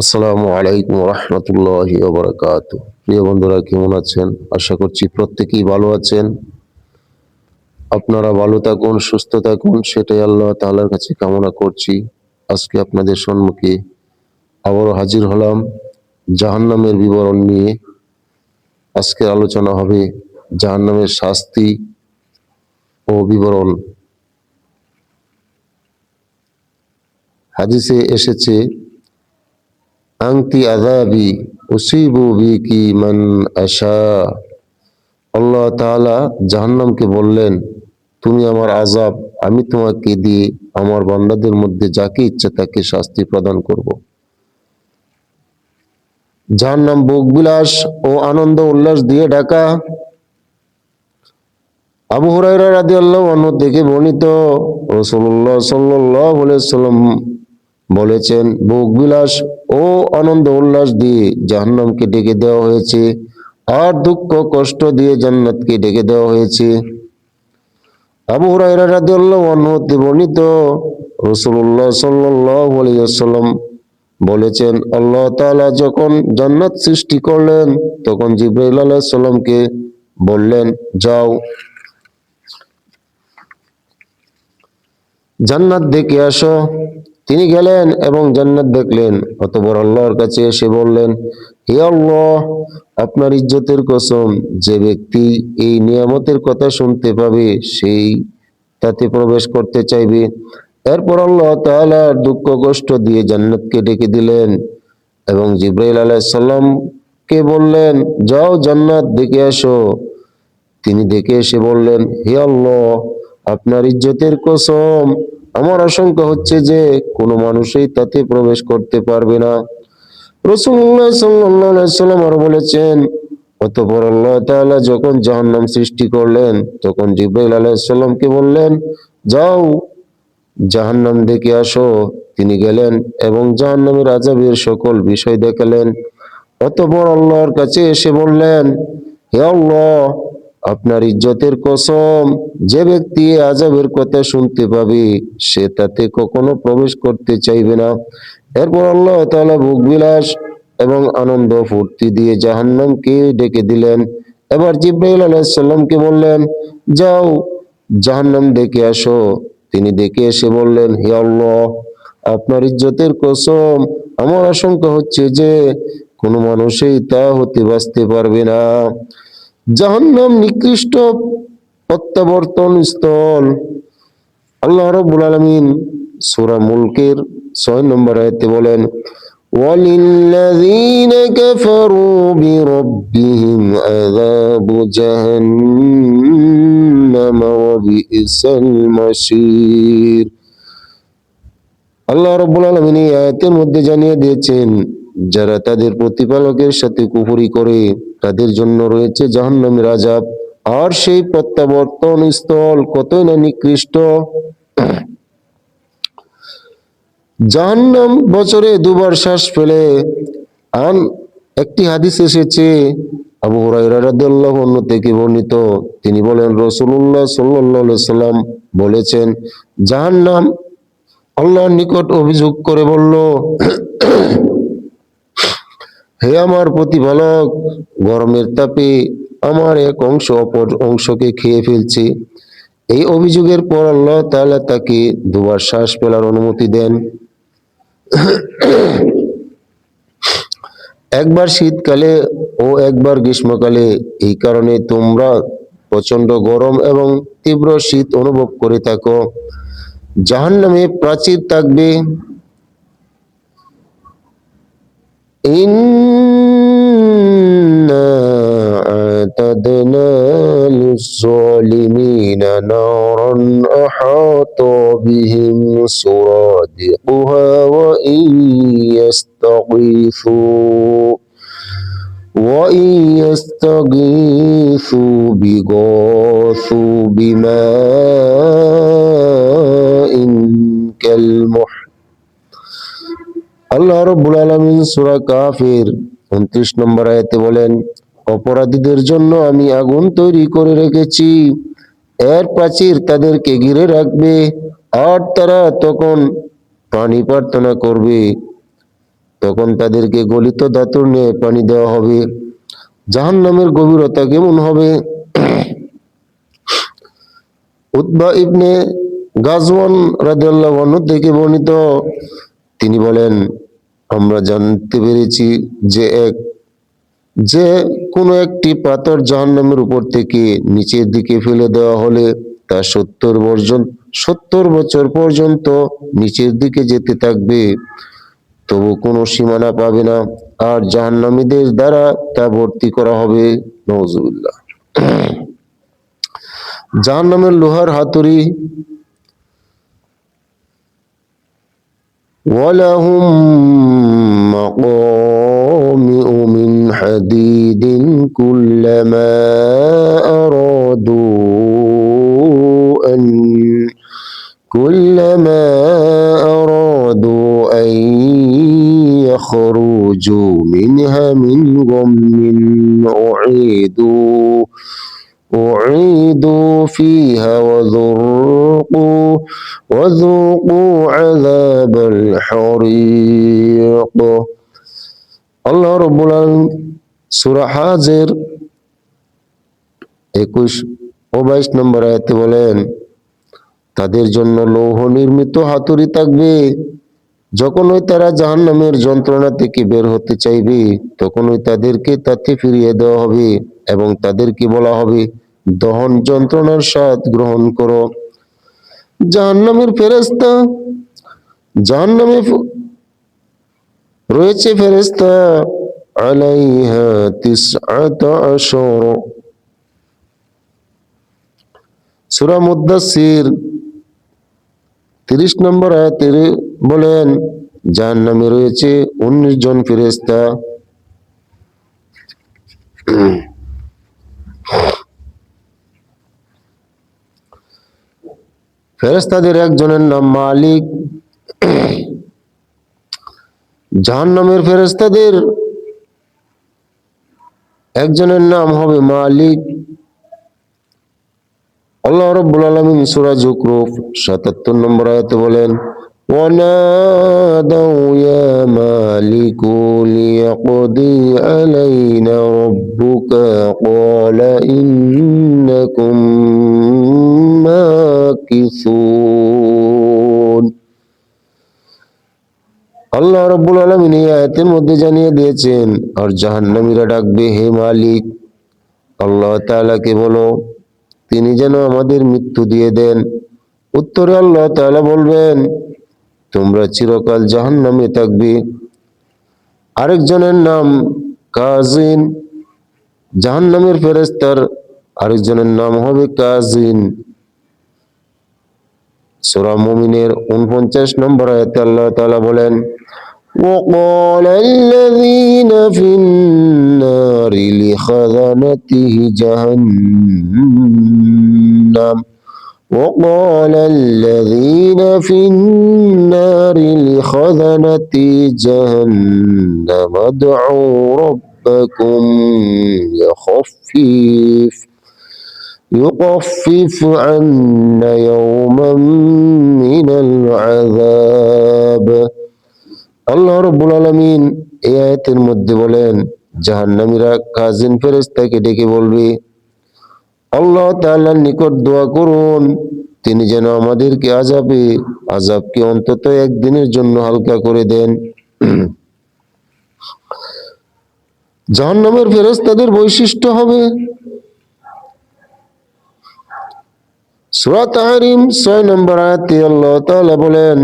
আসসালামু আলাইকুম রহমতুল্লাহ ওবরাকাত প্রিয় বন্ধুরা, কেমন আছেন? আশা করছি প্রত্যেকেই ভালো আছেন। আপনারা ভালো থাকুন, সুস্থ থাকুন, সেটাই আল্লাহ তাআলার কাছে কামনা করছি। আজকে আপনাদের সম্মুখে আবারও হাজির হলাম জাহান্নামের বিবরণ নিয়ে। আজকের আলোচনা হবে জাহান্নামের শাস্তি ও বিবরণ। হাদিসে এসেছে আংতি আজাবি উসিবু বিকি মান আশা। আল্লাহ তাআলা জাহান্নামকে বললেন, তুমি আমার আজাব আমি তোমাকে দিয়ে আমার বান্দাদের মধ্যে যাকে ইচ্ছা তাকে শাস্তি প্রদান করব। জাহান্নাম বিলাস ও আনন্দ উল্লাস দিয়ে ঢাকা। আবু হুরাইরা রাদিয়াল্লাহু আনহু থেকে বর্ণিত, রাসূলুল্লাহ সাল্লাল্লাহু আলাইহি সাল্লাম বলেছেন, ভোগ বিলাস ও আনন্দ উল্লাস দিয়ে জাহান্নামকে ডেকে দেওয়া হয়েছে আর দুঃখ কষ্ট দিয়ে জান্নাতকে ডেকে দেওয়া হয়েছে। আবু হুরায়রা রাদিয়াল্লাহু আনহু হতে বর্ণিত রাসূলুল্লাহ সাল্লাল্লাহু আলাইহি ওয়াসাল্লাম বলেছেন, আল্লাহ তাআলা যখন জান্নাত সৃষ্টি করলেন, তখন জিবরাইল আলাইহিস সালামকে বললেন, যাও। জান্নাত দেখে আসো। তিনি গেলেন এবং জান্নাত দেখলেন। অতপর আল্লাহর কাছে এসে বললেন, হে আল্লাহ, আপনার ইজ্জতের কসম, যে ব্যক্তি এই নিয়ামতের কথা শুনতে পাবে, সেই তাতে প্রবেশ করতে চাইবে। এরপর আল্লাহ তাআলা দুঃখ কষ্ট দিয়ে জান্নাতকে ডেকে দিলেন এবং জিব্রাইল আলাইসাল্লামকে বললেন, যাও জান্নাত দেখে আসো। তিনি দেখে এসে বললেন, হে আল্লাহ, আপনার ইজ্জতের কসম আমার আশঙ্কা হচ্ছে যে কোনো মানুষই তাতে প্রবেশ করতে পারবে না। রসুল্লাহ সাল্লাম আরও বলেছেন, অতপর আল্লাহ তাআলা যখন জাহান্নাম সৃষ্টি করলেন, তখন জিব্রাইল আলাইসাল্লামকে বললেন, যাও, জাহান্নাম দেখে আসো। তিনি গেলেন এবং জাহান্নামের আজাবের সকল বিষয় দেখালেন। অতপর আল্লাহর কাছে এসে বললেন, হে আল্লাহ আপনার ইজ্জতের কসম, যে ব্যক্তি আজাবের কথা শুনতে পাবে, সে তাতে কখনো প্রবেশ করতে চাইবে না। এরপর আল্লাহ তাআলা ভোগবিলাস এবং আনন্দ ফুর্তি দিয়ে জাহান্নামকে ডেকে দিলেন। এবার জিব্রাইল আলাইহিস সালামকে বললেন, যাও, জাহান্নাম দেখে আসো। তিনি দেখে এসে বললেন, হে আল্লাহ, আপনার ইজ্জতের কসম, আমার আশঙ্কা হচ্ছে যে কোনো মানুষই তা হতে বাঁচতে পারবে না। জাহান্নাম নিকৃষ্ট প্রত্যাবর্তন স্থল। আল্লাহ রব্বুল আলমিন সুরা মুলকের ছয় নম্বর আয়তে বলেন, ওয়ালিল্লাযীনা কাফারু বিরাব্বিহিম আযাবু জাহান্নাম ওয়া বিইসাল আল্লাহ রাব্বুল আলামিন এই আয়াতের মধ্যে জানিয়ে দিয়েছেন, যারা তাদের প্রতিপালকের সাথে কুফরি করে তাদের জন্য রয়েছে জাহান্নামের আজাব আর সেই প্রত্যাবর্তন স্থল কতই না নিকৃষ্ট। জাহান্নাম বছরে দুবার শ্বাস ফেলে। আন একটি হাদিস এসেছে, আবু হুরায়রা রাদিয়াল্লাহু আনহু থেকে বর্ণিত। তিনি বলেন, রাসূলুল্লাহ সাল্লাল্লাহু আলাইহি সাল্লাম বলেছেন, জাহান্নাম আল্লাহর নিকট অভিযোগ করে বলল হে আমার প্রতিপালক, গরমের তাপে আমার এক অংশ অপর অংশকে খেয়ে ফেলছে। এই অভিযোগের পর আল্লাহ তাআলা তাকে দুবার শ্বাস ফেলার অনুমতি দেন। একবার শীতকালে ও একবার গ্রীষ্মকালে এই কারণে তোমরা প্রচণ্ড গরম এবং তীব্র শীত অনুভব করে থাকো। জাহান্নামে প্রাচীর থাকবে। إنا أعتدنا للظالمين نارا أحاط بهم سرادقها وإن يستغيثوا وإن يستغيثوا بغاثوا بماء كالمحن আল্লাহ রব্বুল আলামিন সূরা কাফির 29 নম্বর আয়াতে বলেন, অপরাধীদের জন্য আমি আগুন তৈরি করে রেখেছি, এর প্রাচীর তাদেরকে ঘিরে রাখবে, আর তারা তখন পানি প্রার্থনা করবে। তখন তাদেরকে গলিত দাতুর নিয়ে পানি দেওয়া হবে। জাহান নামের গভীরতা কেমন হবে? উতবা ইবনে গাজওয়ান রাদিয়াল্লাহু আনহু থেকে বর্ণিত, তিনি বলেন আমরা জানতে পেরেছি যে এক, যে কোনো একটি পাথর জাহান্নামের উপর থেকে নিচের দিকে ফেলে দেওয়া হলে তা সত্তর বর্জন, সত্তর বছর পর্যন্ত নিচের দিকে যেতে থাকবে। তবু কোনো সীমানা পাবে না। আর জাহান্নামীদের দ্বারা তা ভর্তি করা হবে। নজরুল্লাহ জাহান্নামের লোহার হাতুড়ি ولهم مقامع من حديد كلما أرادوا أن كلما أرادوا أن يخرجوا منها من غم فيها وذوقوا وذوقوا عذاب الحريق আল্লাহ রব্বুল আলামিন সূরা হাজের একুশ ও বাইশ নম্বর আয়াতে বলেন তাদের জন্য লৌহ নির্মিত হাতুড়ি থাকবে যখনই তারা জাহান্নামের যন্ত্রণা থেকে বের হতে চাইবে তখনই তাদেরকে তাতে ফিরিয়ে দেওয়া হবে এবং তাদেরকে বলা হবে দহন যন্ত্রণার স্বাদ গ্রহণ করো। জাহান্নামের ফেরেস্তা জাহান্নামে রয়েছে ফেরেস্তা আলাইহা তিসআতা আশর। সূরা মুদ্দাসির 30 নম্বর আয়াতে বলেন, জাহান্নামে রয়েছে 19 জন ফেরেশতা। ফেরেশতাদের একজনের নাম মালিক। জাহান্নামের ফেরেস্তাদের একজনের নাম হবে মালিক। আল্লাহ রব্বুল আলমিন সুরাজ জুকরুফ 77 নম্বর আয়াতে বলেন ونادوا يا مالك ليقضي علينا ربك قال إنكم ماكثون আল্লাহ রব্বুল আলমিন এই আয়াতের মধ্যে জানিয়ে দিয়েছেন আর জাহান্নামীরা ডাকবে হে মালিক আল্লাহ তাআলাকে বলো তিনি যেন আমাদের মৃত্যু দিয়ে দেন উত্তরে আল্লাহ তাআলা বলবেন তোমরা চিরকাল জাহান্নামে থাকবে আরেকজনের নাম কাজিন জাহান্নামের ফেরেস্তার আরেকজনের নাম হবে কাজিন সূরা মুমিনের 49 নম্বর আয়াতে আল্লাহ তাআলা বলেন وقال الذين في النار لخزنته جهنم وقال الذين في النار لخزنة جهنم ادعوا ربكم يخفف يخفف عنا يوما من العذاب আল্লাহ রব্বুল আলমিন এই আয়াতের মধ্যে বলেন জাহান্নামীরা কাজিন ফেরেস্তাকে ডেকে বলবে আল্লাহ তাআলার নিকট দোয়া করুন। তিনি যেন আমাদেরকে আজাবে আজাবকে অন্তত একদিনের জন্য হালকা করে দেন। জাহান্নামের ফেরেশতাদের বৈশিষ্ট্য হবে, সূরা তাহরিম 6 নম্বর আয়াতে আল্লাহ তাআলা বলেন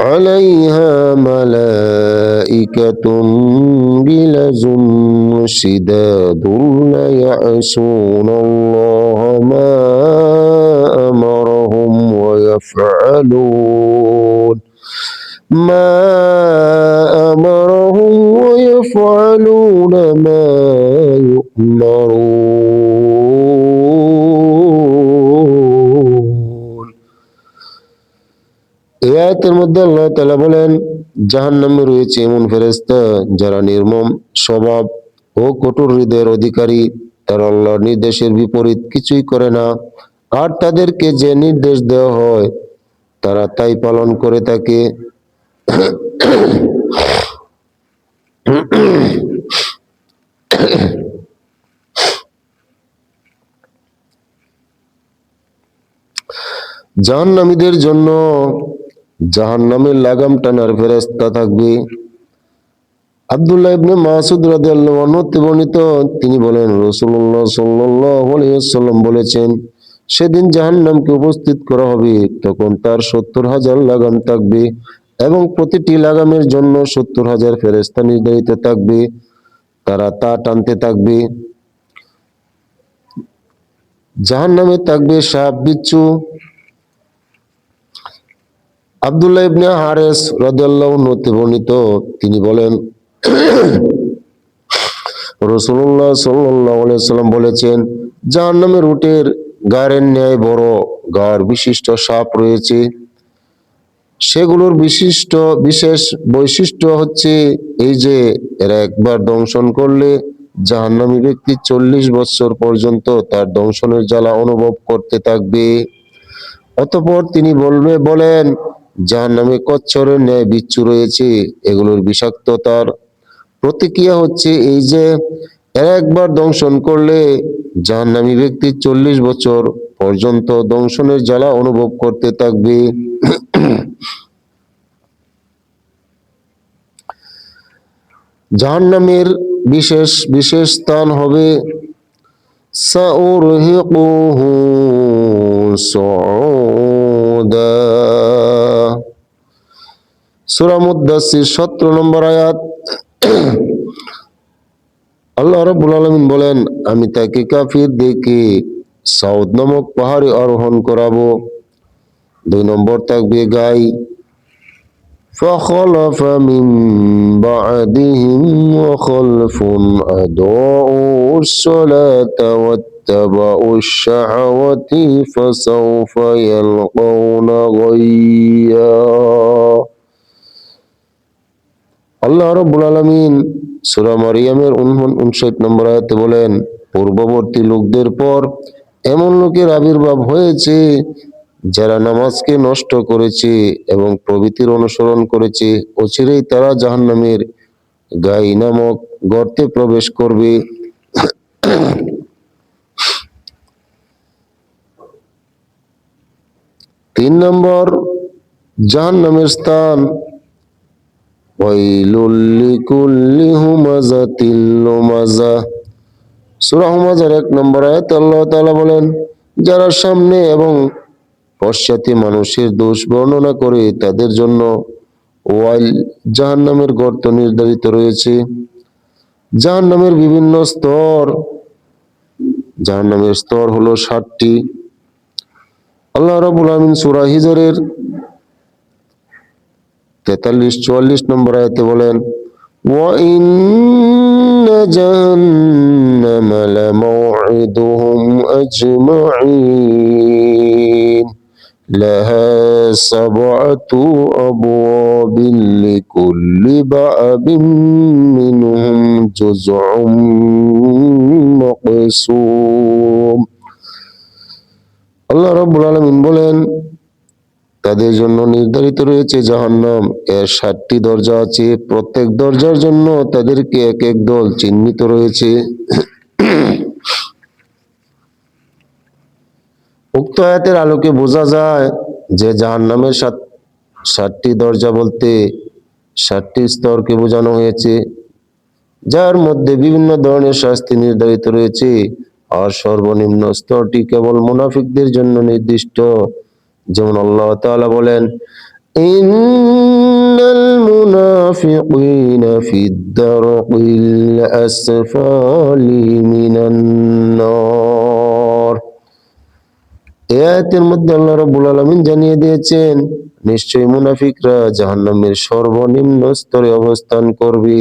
عليها ملائكة غلظ شداد لا يعصون الله ما أمرهم ويفعلون. ما أمرهم ويفعلون ما يؤمرون. আয়াতের মধ্যে আল্লাহ তাআলা বলেন, জাহান্নামে রয়েছে এমন ফেরেশতা যারা নির্মম স্বভাব ও কঠোর হৃদয়ের অধিকারী। তারা আল্লাহর নির্দেশের বিপরীত কিছুই করে না। আর তাদেরকে যে নির্দেশ দেওয়া হয়, তারা তাই পালন করে থাকে। জাহান্নামীদের জন্য জাহান্নামের লাগাম টানার ফেরেস্তা থাকবে। আব্দুল্লাহ ইবনে মাসুদ রাদিয়াল্লাহু আনহু তিনি বলেন, রাসূলুল্লাহ সাল্লাল্লাহু আলাইহি ওয়াসাল্লাম বলেছেন, সেদিন জাহান্নামকে উপস্থিত করা হবে, তখন তার সত্তর হাজার লাগাম থাকবে এবং প্রতিটি লাগামের জন্য সত্তর হাজার ফেরেস্তা নির্ধারিত থাকবে। তারা তা টানতে থাকবে। জাহান্নামে থাকবে সাপ, বিচ্ছু আব্দুল্লাহ ইবনে হারেস রাদিয়াল্লাহু আনহু হতে বর্ণিত, তিনি বলেন রসুল্লাহ সাল্লাম বলেছেন জাহান্নামের রুটের গাড়ের ন্যায় বড় গাড় বিশিষ্ট সাপ রয়েছে। সেগুলোর বিশিষ্ট, বিশেষ বৈশিষ্ট্য হচ্ছে এই যে, এরা একবার দংশন করলে জাহান্নামী ব্যক্তি চল্লিশ বছর পর্যন্ত তার দংশনের জ্বালা অনুভব করতে থাকবে। অতপর তিনি বলবে, বলেন যার নামে কচ্ছরের ন্যায় বিচ্ছু রয়েছে, এগুলোর বিষাক্ততার প্রতিক্রিয়া হচ্ছে এই যে একবার দংশন করলে জাহান্নামী ব্যক্তি চল্লিশ বছর পর্যন্ত দংশনের জ্বালা অনুভব করতে থাকবে। জাহান্নামের বিশেষ বিশেষ স্থান হবে সাউরহিকুহু صعودا সূরা মুদাসসির 17 নম্বর আয়াত আল্লাহ রাব্বুল আলামিন বলেন আমি তাকে কাফির দেখে সাউদ নামক পাহাড়ে আরোহণ করাবো দুই নম্বর থাকবে গাই فخلف من بعدهم وخلف أضاعوا الصلاة واتبعوا الشهوة فسوف يلقون غيا আল্লাহ রব্বুল আলমিন সুরা মারিয়ামের উনষাট নম্বর আয়াতে বলেন পূর্ববর্তী লোকদের পর এমন লোকের আবির্ভাব হয়েছে যারা নামাজকে নষ্ট করেছে এবং প্রভৃতির অনুসরণ করেছে অচিরেই তারা জাহান্নামের গাই নামক গর্তে প্রবেশ করবে তিন নম্বর, জাহান্নামের স্থান। ওয়াইলুল্লিকুল্লি হুমাজাতিল লুমাজা সূরা হুমাজার এক নম্বর আয়াত, আল্লাহ তাআলা বলেন, যারা সামনে এবং পশ্চাতে মানুষের দোষ বর্ণনা করে, তাদের জন্য ওয়াইল জাহান্নামের গর্ত নির্ধারিত রয়েছে। জাহান্নামের বিভিন্ন স্তর। জাহান্নামের স্তর হলো ষাটটি আল্লাহ রাবুল আমিন সুরা হিজরের তেতাল্লিশ চুয়াল্লিশ নম্বর আয়তে বলেন وَإِنَّ جَهَنَّمَ لَمَوْعِدُهُمْ أَجْمَعِينَ لها سبعة أبواب لكل باب منهم جزء مقسوم আল্লাহ রাব্বুল আলামিন বলেন, তাদের জন্য নির্ধারিত রয়েছে জাহান্নাম। এর সাতটি দরজা আছে। প্রত্যেক দরজার জন্য তাদেরকে এক এক দল চিহ্নিত রয়েছে। উক্ত আয়াতের আলোকে বোঝা যায় যে জাহান্নামের সাতটি দরজা বলতে সাতটি স্তরকে বোঝানো হয়েছে, যার মধ্যে বিভিন্ন ধরনের শাস্তি নির্ধারিত রয়েছে। আর সর্বনিম্ন স্তরটি কেবল মুনাফিকদের জন্য নির্দিষ্ট। যেমন আল্লাহ তাআলা বলেন, ইন্নাল মধ্যে জানিয়ে দিয়েছেন, নিশ্চয়ই মুনাফিকরা জাহান্নামের সর্বনিম্ন স্তরে অবস্থান করবে।